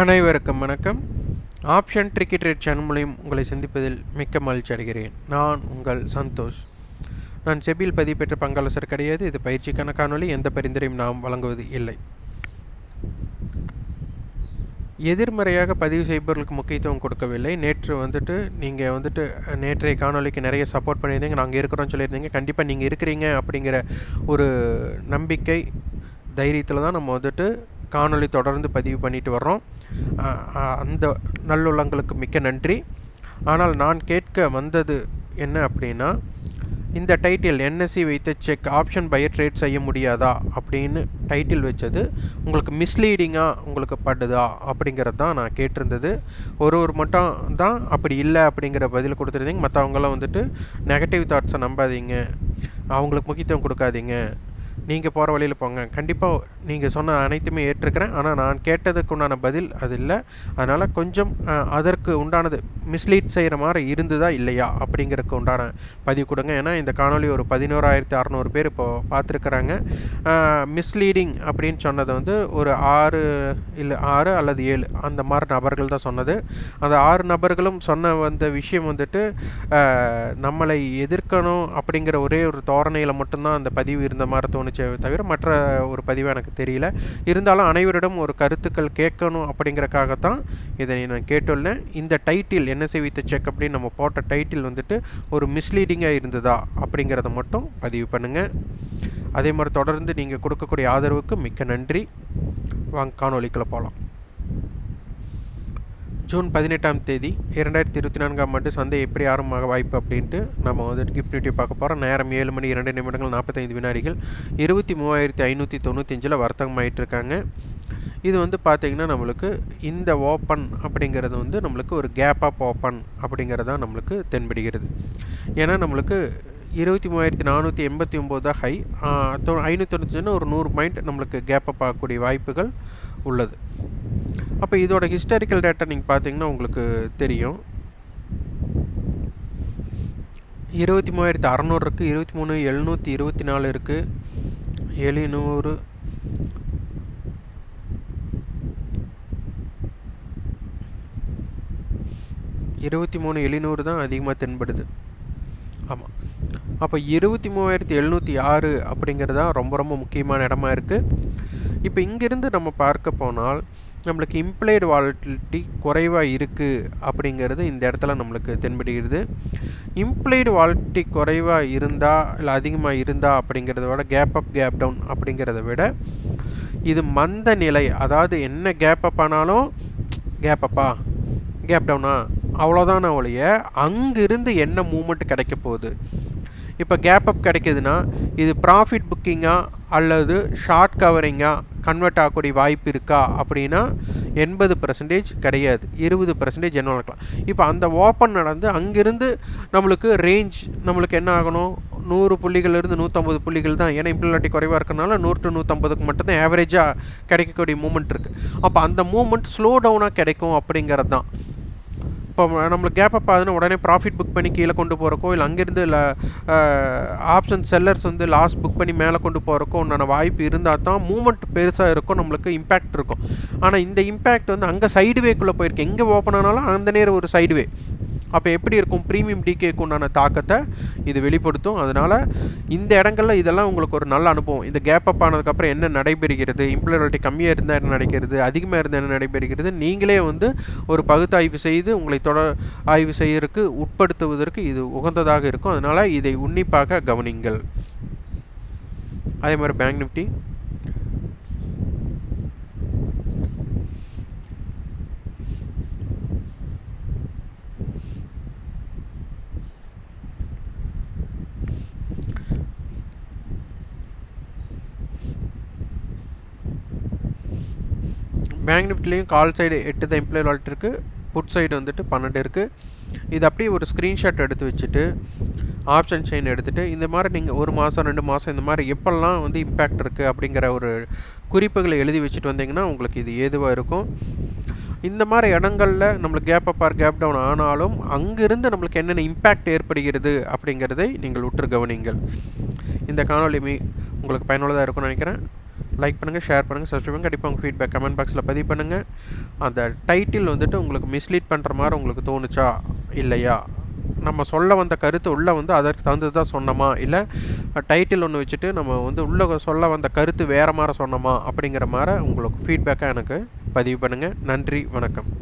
அனைவருக்கும் வணக்கம். Option cricket rate channel மூலியம் உங்களை சந்திப்பதில் மிக்க மகிழ்ச்சி அடைகிறேன். நான் உங்கள் சந்தோஷ். நான் செபியில் பதிவு பெற்ற பங்காளசர் கிடையாது. இது பயிற்சிக்கான காணொளி. எந்த பரிந்துரையும் நாம் வழங்குவது இல்லை. எதிர்மறையாக பதிவு செய்பவர்களுக்கு முக்கியத்துவம் கொடுக்கவில்லை. நேற்று வந்துட்டு நீங்கள் வந்துட்டு நேற்றைய காணொளிக்கு நிறைய சப்போர்ட் பண்ணியிருந்தீங்க. நாங்கள் இருக்கிறோம்னு சொல்லியிருந்தீங்க. கண்டிப்பாக நீங்கள் இருக்கிறீங்க அப்படிங்கிற ஒரு நம்பிக்கை தைரியத்தில் தான் நம்ம வந்துட்டு காணொளி தொடர்ந்து பதிவு பண்ணிட்டு வர்றோம். அந்த நல்லுள்ளங்களுக்கு மிக்க நன்றி. ஆனால் நான் கேட்க வந்தது என்ன அப்படின்னா இந்த title N S check option buyer trade செய்ய முடியாதா அப்படின்னு டைட்டில் வச்சது உங்களுக்கு மிஸ்லீடிங்காக உங்களுக்கு படுதா அப்படிங்கிறது தான் நான் கேட்டிருந்தது. ஒரு ஒரு மட்டும் தான் அப்படி இல்லை அப்படிங்கிற பதில் கொடுத்துருந்தீங்க. மற்றவங்களாம் வந்துட்டு நெகட்டிவ் தாட்ஸை நம்பாதீங்க. அவங்களுக்கு முக்கியத்துவம் கொடுக்காதீங்க. நீங்கள் போகிற வழியில் போங்க. கண்டிப்பாக நீங்கள் சொன்ன அனைத்துமே ஏற்றுக்கிறேன். ஆனால் நான் கேட்டதுக்கு உண்டான பதில் அது இல்லை. அதனால் கொஞ்சம் அதற்கு உண்டானது மிஸ்லீட் செய்கிற மாதிரி இருந்ததா இல்லையா அப்படிங்கிறதுக்கு உண்டான பதிவு கொடுங்க. ஏன்னா இந்த காணொளி ஒரு பதினோராயிரத்தி அறநூறு பேர் இப்போது பார்த்துருக்குறாங்க. மிஸ்லீடிங் அப்படின்னு சொன்னது வந்து ஒரு ஆறு இல்லை ஆறு அல்லது ஏழு அந்த மாதிரி நபர்கள் தான் சொன்னது. அந்த ஆறு நபர்களும் சொன்ன வந்த விஷயம் வந்துட்டு நம்மளை எதிர்க்கணும் அப்படிங்கிற ஒரே ஒரு தோரணையில் மட்டும்தான் அந்த பதிவு இருந்த மாதிரி தோணுச்சே தவிர மற்ற ஒரு பதிவு எனக்கு தெரியல. இருந்தாலும் அனைவரிடம் ஒரு கருத்துக்கள் கேட்கணும் அப்படிங்கிறக்காகத்தான் இதை நான் கேட்டுள்ளேன். இந்த டைட்டில் என்ன செய்வித்த செக் அப்படின்னு நம்ம போட்ட டைட்டில் வந்துட்டு ஒரு மிஸ்லீடிங்காக இருந்ததா அப்படிங்கிறத மட்டும் பதிவு பண்ணுங்கள் அதே மாதிரி தொடர்ந்து நீங்கள் கொடுக்கக்கூடிய ஆதரவுக்கு மிக்க நன்றி. வாங்க காணொலிக்கில் போகலாம் ஜூன் பதினெட்டாம் தேதி இரண்டாயிரத்தி இருபத்தி நான்காம் ஆண்டு சந்தை எப்படி ஆரம்பமாக வாய்ப்பு அப்படின்ட்டு நம்ம வந்துட்டு கிஃப்ட் நியூட்டி பார்க்க போகிறோம் நேரம் ஏழு மணி இரண்டு நிமிடங்கள் நாற்பத்தைந்து வினாடிகள். இருபத்தி மூவாயிரத்தி ஐநூற்றி தொண்ணூத்தஞ்சில் வர்த்தகம் இருக்காங்க இது வந்து பார்த்திங்கன்னா நம்மளுக்கு இந்த ஓப்பன் அப்படிங்கிறது வந்து நம்மளுக்கு ஒரு கேப் ஆப் ஓப்பன் அப்படிங்கிறது தான் நம்மளுக்கு தென்படுகிறது. ஏன்னா நம்மளுக்கு இருபத்தி மூவாயிரத்தி நானூற்றி எண்பத்தி ஒம்பது தான் ஹை ஐநூற்றி தொண்ணூத்தஞ்சுன்னா ஒரு நூறு பாயிண்ட் நம்மளுக்கு கேப் அப் ஆகக்கூடிய வாய்ப்புகள் உள்ளது. அப்போ இதோட ஹிஸ்டாரிக்கல் டேட்டா நீங்கள் பார்த்தீங்கன்னா உங்களுக்கு தெரியும். இருபத்தி மூவாயிரத்தி அறநூறு இருக்குது இருபத்தி மூணு எழுநூற்றி இருபத்தி நாலு இருக்குது எழுநூறு. இருபத்தி மூணு எழுநூறு தான் அதிகமாக தென்படுது. ஆமாம் அப்போ இருபத்தி மூவாயிரத்தி எழுநூற்றி ஆறு அப்படிங்கிறது தான் ரொம்ப ரொம்ப முக்கியமான இடமா இருக்குது இப்போ இங்கேருந்து நம்ம பார்க்க போனால் நம்மளுக்கு இம்ப்ளைடு வாலட்டிலிட்டி குறைவாக இருக்குது அப்படிங்கிறது இந்த இடத்துல நம்மளுக்கு தென்படுகிறது. இம்ப்ளைடு வாலட்டி குறைவாக இருந்தால் இல்லை அதிகமாக இருந்தா அப்படிங்கிறத விட கேப் அப் கேப் டவுன் அப்படிங்கிறத விட இது மந்த நிலை. அதாவது என்ன கேப் அப் ஆனாலும் கேப் அப்பா கேப் டவுனா அவ்வளோதான ஒழிய அங்கிருந்து என்ன மூமெண்ட் கிடைக்க போகுது? இப்போ கேப் அப் கிடைக்குதுன்னா இது ப்ராஃபிட் புக்கிங்கா அல்லது ஷார்ட் கவரிங்காக கன்வெர்ட் ஆகக்கூடிய வாய்ப்பு இருக்கா அப்படின்னா எண்பது பர்சன்டேஜ் கிடையாது. இருபது பர்சன்டேஜ் என்ன நடக்கலாம் இப்போ அந்த ஓப்பன் நடந்து அங்கேருந்து நம்மளுக்கு ரேஞ்ச் நம்மளுக்கு என்ன ஆகணும்? நூறு புள்ளிகள்லேருந்து நூற்றம்பது புள்ளிகள் தான். ஏன்னா இம்ப்ளிமெண்ட்டி குறைவாக இருக்கனால நூறு டு நூற்றம்பதுக்கு மட்டும்தான் ஆவரேஜாக கிடைக்கக்கூடிய மூமெண்ட் இருக்குது அப்போ அந்த மூமெண்ட் ஸ்லோ டவுனாக கிடைக்கும் அப்படிங்கிறது தான் இப்போ நம்மளுக்கு கேப் அப் ஆகுதுன்னா உடனே ப்ராஃபிட் புக் பண்ணி கீழே கொண்டு போகிறக்கோ இல்லை அங்கேருந்து இல்லை ஆப்ஷன் செல்லர்ஸ் வந்து லாஸ் புக் பண்ணி மேலே கொண்டு போகிறக்கோ உண்டான வாய்ப்பு இருந்தால் தான் மூமெண்ட் பெருசாக இருக்கும் நம்மளுக்கு இம்பேக்ட் இருக்கும். ஆனால் இந்த இம்பேக்ட் வந்து அங்கே சைடுவேக்குள்ளே போயிருக்கு. எங்கே ஓப்பன் ஆனாலும் அந்த நேரம் ஒரு சைடுவே அப்போ எப்படி இருக்கும்? ப்ரீமியம் டிகேக்கு உண்டான தாக்கத்தை இது வெளிப்படுத்தும். அதனால் இந்த இடங்கள்ல இதெல்லாம் உங்களுக்கு ஒரு நல்ல அனுபவம். இந்த கேப் அப் ஆனதுக்கப்புறம் என்ன நடைபெறுகிறது? இம்ப்ளாயபிலிட்டி கம்மியாக இருந்தால் என்ன நடக்கிறது? அதிகமாக இருந்தால் என்ன நடைபெறுகிறது? நீங்களே வந்து ஒரு பகுத்தாய்வு செய்து உங்களை தொடர் ஆய்வு செய்யறதுக்கு உட்படுத்துவதற்கு இது உகந்ததாக இருக்கும். அதனால் இதை உன்னிப்பாக கவனிங்கள். அதே மாதிரி பேங்க் நிஃப்டி பேங்க் நிஃப்டிலையும் கால் சைடு எட்டு தான் எம்ப்ளாய் வால்ட் இருக்குது புட் சைடு வந்துட்டு பன்னெண்டு இருக்குது இது அப்படியே ஒரு ஸ்க்ரீன்ஷாட் எடுத்து வச்சுட்டு ஆப்ஷன் செயின் எடுத்துகிட்டு இந்த மாதிரி நீங்கள் ஒரு மாதம் ரெண்டு மாதம் இந்த மாதிரி எப்பெல்லாம் வந்து இம்பேக்ட் இருக்குது அப்படிங்கிற ஒரு குறிப்புகளை எழுதி வச்சுட்டு வந்தீங்கன்னா உங்களுக்கு இது ஏதுவாக இருக்கும். இந்த மாதிரி இடங்களில் நம்மளுக்கு gap up or gap down ஆனாலும் அங்கிருந்து நம்மளுக்கு என்னென்ன இம்பேக்ட் ஏற்படுகிறது அப்படிங்கிறதை நீங்கள் உற்று கவனிங்கள் இந்த காணொலி உங்களுக்கு பயனுள்ளதாக இருக்கும்னு நினைக்கிறேன். லைக் பண்ணுங்கள் ஷேர் பண்ணுங்கள் சப்ஸ்கிரைப் பண்ணுங்கள் கண்டிப்பாக உங்கள் ஃபீட்பேக் கமெண்ட் பாக்ஸில் பதிவு பண்ணுங்கள் அந்த டைட்டில் வந்துட்டு உங்களுக்கு மிஸ்லீட் பண்ணுற மாதிரி உங்களுக்கு தோணுச்சா? இல்லையா? நம்ம சொல்ல வந்த கருத்து உள்ளே வந்து அதற்கு தகுந்தது தான் சொன்னோமா? இல்லை டைட்டில் ஒன்று வச்சுட்டு நம்ம வந்து உள்ளே சொல்ல வந்த கருத்து வேறு மாதிரி சொன்னோமா? அப்படிங்கிற மாதிரி உங்களுக்கு ஃபீட்பேக்காக எனக்கு பதிவு பண்ணுங்கள் நன்றி வணக்கம்.